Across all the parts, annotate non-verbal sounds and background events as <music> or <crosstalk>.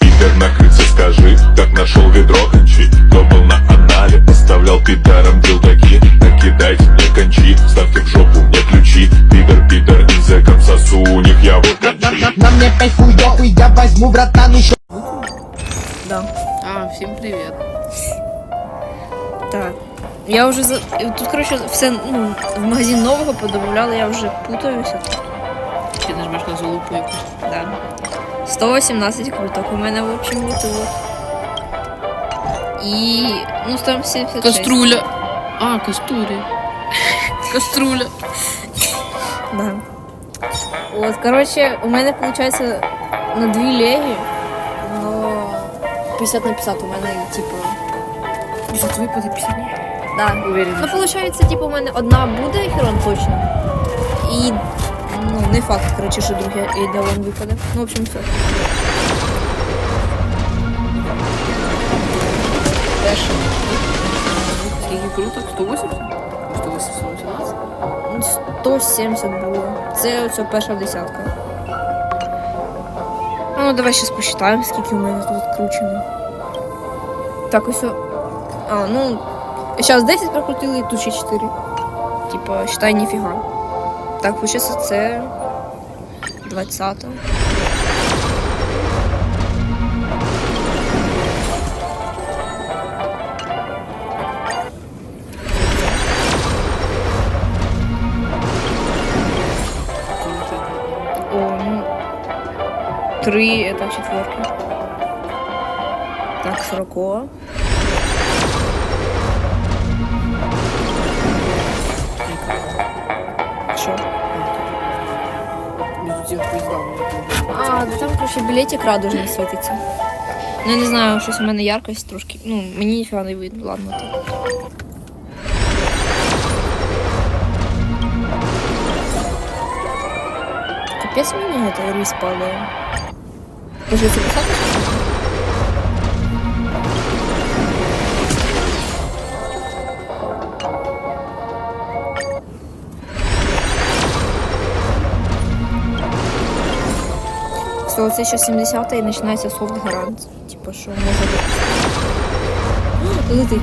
Пидор накрыться скажи, как нашел ведро кончи Кто был на анале, оставлял пидорам дилдаки Накидайте мне кончи, ставьте в жопу мне ключи Пидор, пидор, языком сосу, у них я вот кончи На мне пять хуёв, и я возьму, братан, еще Да. А, всім привіт. Так. Я вже за. Тут, коротше, все ну, в магазин нового подобавляли, я вже путаюся. Чи нажмеш на залупу? Да. 118 круток у мене, в общем, бутилок. І. Ну, 176. Каструля. А, каструлі. Каструля. Да. От, коротше, у мене виходить на дві легі, но 50 на 50 у мене, типу. За твої буде пісні. Да. Уверена. Ну, виходить, типу, у мене одна буде херон точно. І ну, не факт, коротше, що друге ідеон випаде. Ну, в общем, все. Теж. Скільки круток? 180? 180? 170 було. Це оця перша десятка. Ну, давай ще посчитаємо, скільки у мене тут відкручено. Так, ось. А, ну. Зараз 10 прокрутили, тут ще 4. Типа, считай, ніфіга. Так, виходить, це 20-та. Ну, три, это четверка. Так, широко. А, да там, короче, білетик радужний світиться. Ну, я не знаю, щось у мене яркость трошки. Ну, мені ніфіга не видно, ладно так. Капець мені это рис падає. Може записати щось? Все, це ще 70 і починається софт гарант. Типу, що може бути. <gasps> Летить.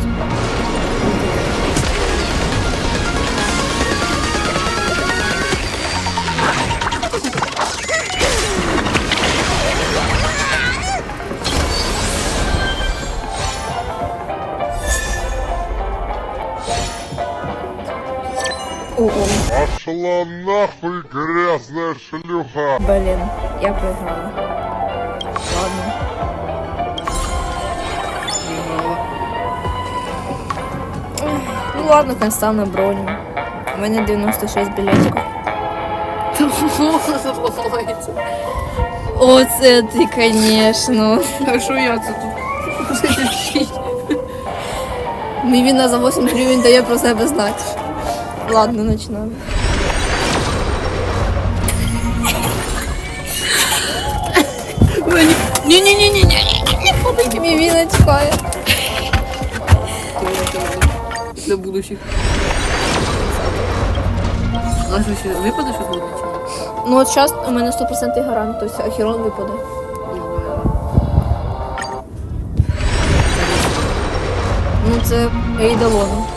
О-о. Пошла нахуй грязная шлюха! Блін, я програла. Ладно. Ну ладно, конста на броню. У мене 96 білетів. Оце ти, конечно. А що я це тут? Мій війна за 8 гривень дає про себе знати. Ладно, починаємо. Ні-ні-ні-ні-ні. Мій війна чекає. Для будущих. А що ще випаде щось буде? Ну от зараз у мене 100% гарант, тобто Ахірон випаде. Знаю. Ну це Ейдалон.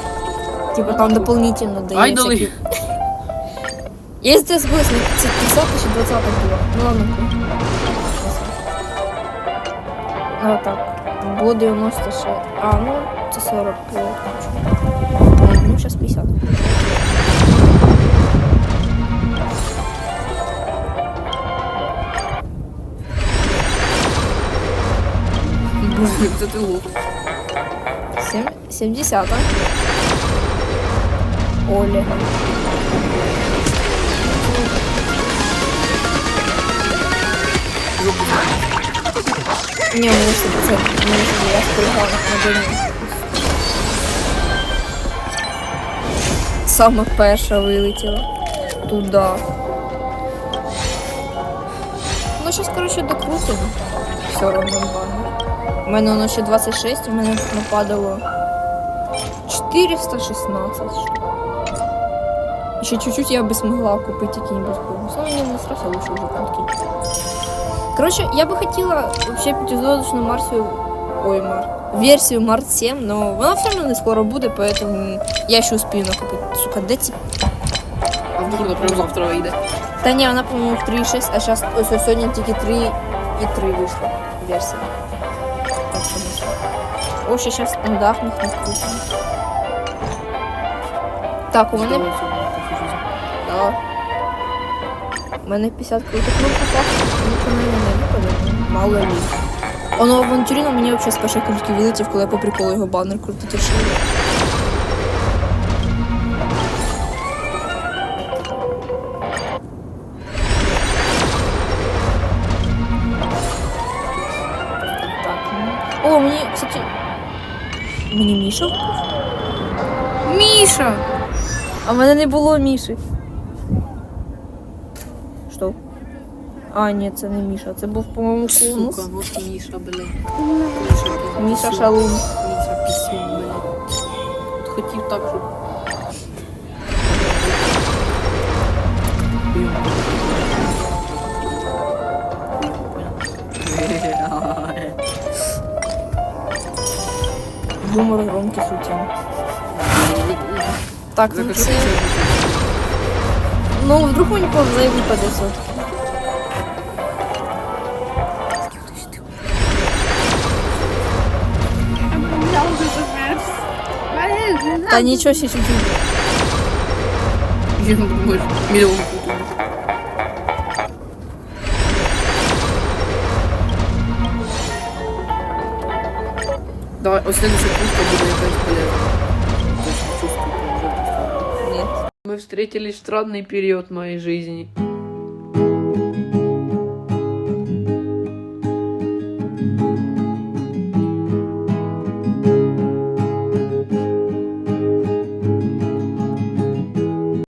Типа там дополнительно дає. Айдоли. всякі- Я з ДСБ, це 30 чи 20 було. Ну ладно. Ну так. Було 90 ще. А, ну це 40 було. Ну, зараз 50. Боже, це ти лох. Сім- 70. Оля. Не, у меня 100%. У меня я спрыгала на броню. Саме перша вилетіла. Туда. Ну, щось, коротше, докрутимо. Все одно банно. У мене воно ще 26, у мене нападало 416. Еще чуть-чуть я бы смогла купить какие-нибудь бонусы. Ну, не насрался лучше уже кнопки. Короче, я бы хотела вообще пятизвездочную Марсию... Ой, Мар... Версию Марс 7, но вона все равно не скоро буде, поэтому я еще успею накопить. Сука, де ці... А вдруг вона прям завтра вийде. Та ні, вона, по-моєму, в 3.6, а зараз ось ось сьогодні тільки 3 і 3 вийшла версія. Так що не знаю. О, ще зараз стандартних накрутимо. Так, у мене Так, жизнь. Да. У мене 50 крутих, факту нічого не випаде, мало ли. Оно авантюріно мені взагалі з перших кружки вилетів, коли я по приколу його банер крутити рішив. Ну. О, мені, кстати. Мені Міша випав? Міша! А в мене не було Міші. Що? А, ні, це не Міша. Це був, по-моєму, Сука, Кунус. от Міша, блядь. Міша Шалун. Міша пісюн. От Хотів так, щоб... Гумор громкий сутін. Так, ну це... Ну, вдруг мені повзе випаде все-таки. Та нічого, ще чуть-чуть. Я думаю, мільйон купив. Давай, ось следующая пушка буде Встретили странный период моей жизни.